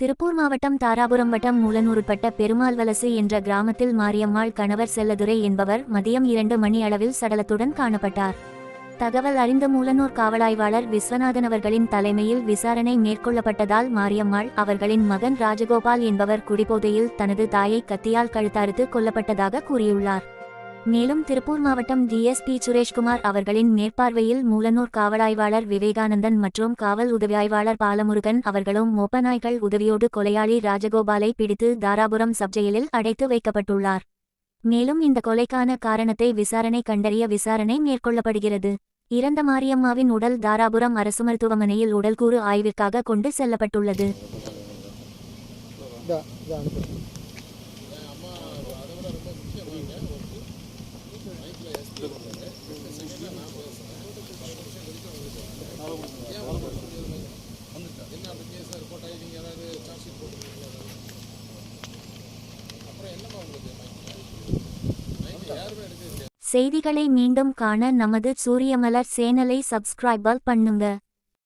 திருப்பூர் மாவட்டம் தாராபுரம் வட்டம் மூலனூருப்பட்ட பெருமாள்வலசு என்ற கிராமத்தில் மாரியம்மாள் கணவர் செல்லதுரை என்பவர் மதியம் இரண்டு மணி அளவில் சடலத்துடன் காணப்பட்டார். தகவல் அறிந்த மூலனூர் காவலாய்வாளர் விஸ்வநாதன் அவர்களின் தலைமையில் விசாரணை மேற்கொள்ளப்பட்டதால் மாரியம்மாள் அவர்களின் மகன் ராஜகோபால் என்பவர் குடிபோதையில் தனது தாயை கத்தியால் கழுத்தறுத்து கொல்லப்பட்டதாக கூறியுள்ளார். மேலும் திருப்பூர் மாவட்டம் டிஎஸ்பி சுரேஷ்குமார் அவர்களின் மேற்பார்வையில் மூலனூர் காவலாய்வாளர் விவேகானந்தன் மற்றும் காவல் உதவி ஆய்வாளர் பாலமுருகன் அவர்களும் மோப்பநாய்கள் உதவியோடு கொலையாளி ராஜகோபாலை பிடித்து தாராபுரம் சப்ஜெயிலில் அடைத்து வைக்கப்பட்டுள்ளார். மேலும் இந்த கொலைக்கான காரணத்தை விசாரணை கண்டறிய விசாரணை மேற்கொள்ளப்படுகிறது. இறந்த மாரியம்மாவின் உடல் தாராபுரம் அரசு மருத்துவமனையில் உடல்கூறு ஆய்விற்காக கொண்டு செல்லப்பட்டுள்ளது. செய்திகளை மீண்டும் காண நமது சூரியமலர் சேனலை சப்ஸ்கிரைபர் பண்ணுங்க.